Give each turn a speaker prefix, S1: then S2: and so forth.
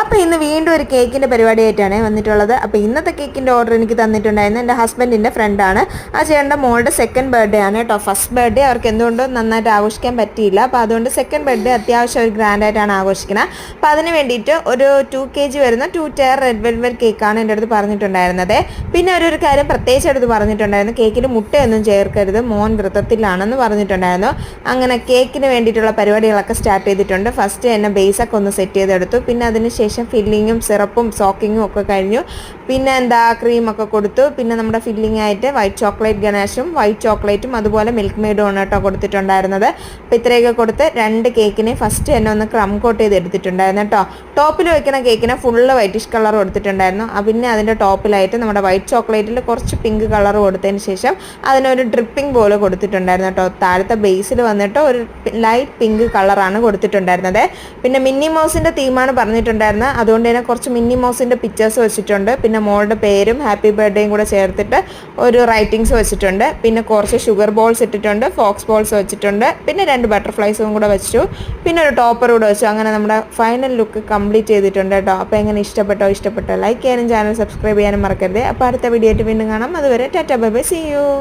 S1: അപ്പോൾ ഇന്ന് വീണ്ടും ഒരു കേക്കിന്റെ പരിപാടിയായിട്ടാണ് വന്നിട്ടുള്ളത്. അപ്പോൾ ഇന്നത്തെ കേക്കിന്റെ ഓർഡർ എനിക്ക് തന്നിട്ടുണ്ടായിരുന്നു എന്റെ ഹസ്ബൻഡിന്റെ ഫ്രണ്ടാണ് ആ ചേട്ടന്റെ മോളുടെ സെക്കൻഡ് ബർത്ത്ഡേ ആണ് കേട്ടോ. ഫസ്റ്റ് ബർത്ത്ഡേ അവർക്ക് എന്തുകൊണ്ടും നന്നായിട്ട് ആഘോഷിക്കാൻ പറ്റിയില്ല. അപ്പോൾ അതുകൊണ്ട് സെക്കൻഡ് ബർത്ത്ഡേ അത്യാവശ്യം ഒരു ഗ്രാൻഡായിട്ടാണ് ആഘോഷിക്കുന്നത് അപ്പോൾ അതിന് വേണ്ടിയിട്ട് ഒരു ടു കെ ജി വരുന്ന ടു ടയർ റെഡ് വെൽവെറ്റ് കേക്കാണ് എന്റെ അടുത്ത് പറഞ്ഞിട്ടുണ്ടായിരുന്നത്. പിന്നെ ഒരു കാര്യം പ്രത്യേകിച്ച് അടുത്ത് പറഞ്ഞിട്ടുണ്ടായിരുന്നു. കേക്കിന് മുട്ടയൊന്നും ചേർക്കരുത്. മോൻ വൃത്തത്തിലാണെന്ന് പറഞ്ഞിട്ടുണ്ടായിരുന്നു. അങ്ങനെ കേക്കിന് വേണ്ടിയിട്ടുള്ള പരിപാടികളൊക്കെ സ്റ്റാർട്ട് ചെയ്തിട്ടുണ്ട്. ഫസ്റ്റ് തന്നെ ബേസൊക്കെ ഒന്ന് സെറ്റ് ചെയ്തെടുത്തു. പിന്നെ അതിന് ഫില്ലിങ്ങും സിറപ്പും സോക്കിങ്ങും ഒക്കെ കഴിഞ്ഞു. പിന്നെ എന്താ ക്രീമൊക്കെ കൊടുത്തു. പിന്നെ നമ്മുടെ ഫില്ലിംഗ് ആയിട്ട് വൈറ്റ് ചോക്ലേറ്റ് ഗണേഷും വൈറ്റ് ചോക്ലേറ്റും അതുപോലെ മിൽക്ക് മെയ്ഡും ആണ് കേട്ടോ കൊടുത്തിട്ടുണ്ടായിരുന്നത്. അപ്പോൾ ഇത്രയൊക്കെ കൊടുത്ത് രണ്ട് കേക്കിനെ ഫസ്റ്റ് തന്നെ ഒന്ന് ക്രം കോട്ട് ചെയ്ത് എടുത്തിട്ടുണ്ടായിരുന്നു കേട്ടോ. ടോപ്പിൽ വയ്ക്കുന്ന കേക്കിനെ ഫുള്ള് വൈറ്റിഷ് കളർ കൊടുത്തിട്ടുണ്ടായിരുന്നു. പിന്നെ അതിന്റെ ടോപ്പിലായിട്ട് നമ്മുടെ വൈറ്റ് ചോക്ലേറ്റിൽ കുറച്ച് പിങ്ക് കളർ കൊടുത്തതിന് ശേഷം അതിനൊരു ഡ്രിപ്പിംഗ് പോലെ കൊടുത്തിട്ടുണ്ടായിരുന്നു കേട്ടോ. താഴത്തെ ബേസിൽ വന്നിട്ട് ഒരു ലൈറ്റ് പിങ്ക് കളറാണ് കൊടുത്തിട്ടുണ്ടായിരുന്നത്. പിന്നെ മിന്നി മൗസിന്റെ തീമാണ് പറഞ്ഞിട്ടുണ്ടായിരുന്നത് അതുകൊണ്ട് തന്നെ കുറച്ച് മിന്നി മൗസിന്റെ പിക്ചേഴ്സ് വെച്ചിട്ടുണ്ട്. പിന്നെ മോളുടെ പേരും ഹാപ്പി ബർത്ത്ഡേയും കൂടെ ചേർത്തിട്ട് ഒരു റൈറ്റിങ്സ് വെച്ചിട്ടുണ്ട്. പിന്നെ കുറച്ച് ഷുഗർ ബോൾസ് ഇട്ടിട്ടുണ്ട് ഫോക്സ് ബോൾസ് വെച്ചിട്ടുണ്ട്. പിന്നെ രണ്ട് ബട്ടർഫ്ലൈസും കൂടെ വെച്ചു. പിന്നെ ഒരു ടോപ്പർ കൂടെ വെച്ചു. അങ്ങനെ നമ്മുടെ ഫൈനൽ ലുക്ക് കംപ്ലീറ്റ് ചെയ്തിട്ടുണ്ട് കേട്ടോ. അപ്പോൾ എങ്ങനെ ഇഷ്ടപ്പെട്ടോ ഇഷ്ടപ്പെട്ടോ ലൈക്ക് ചെയ്യാനും ചാനൽ സബ്സ്ക്രൈബ് ചെയ്യാനും മറക്കരുത്. അപ്പോൾ അടുത്ത വീഡിയോ ആയിട്ട് വീണ്ടും കാണാം. അതുവരെ tata bye bye see you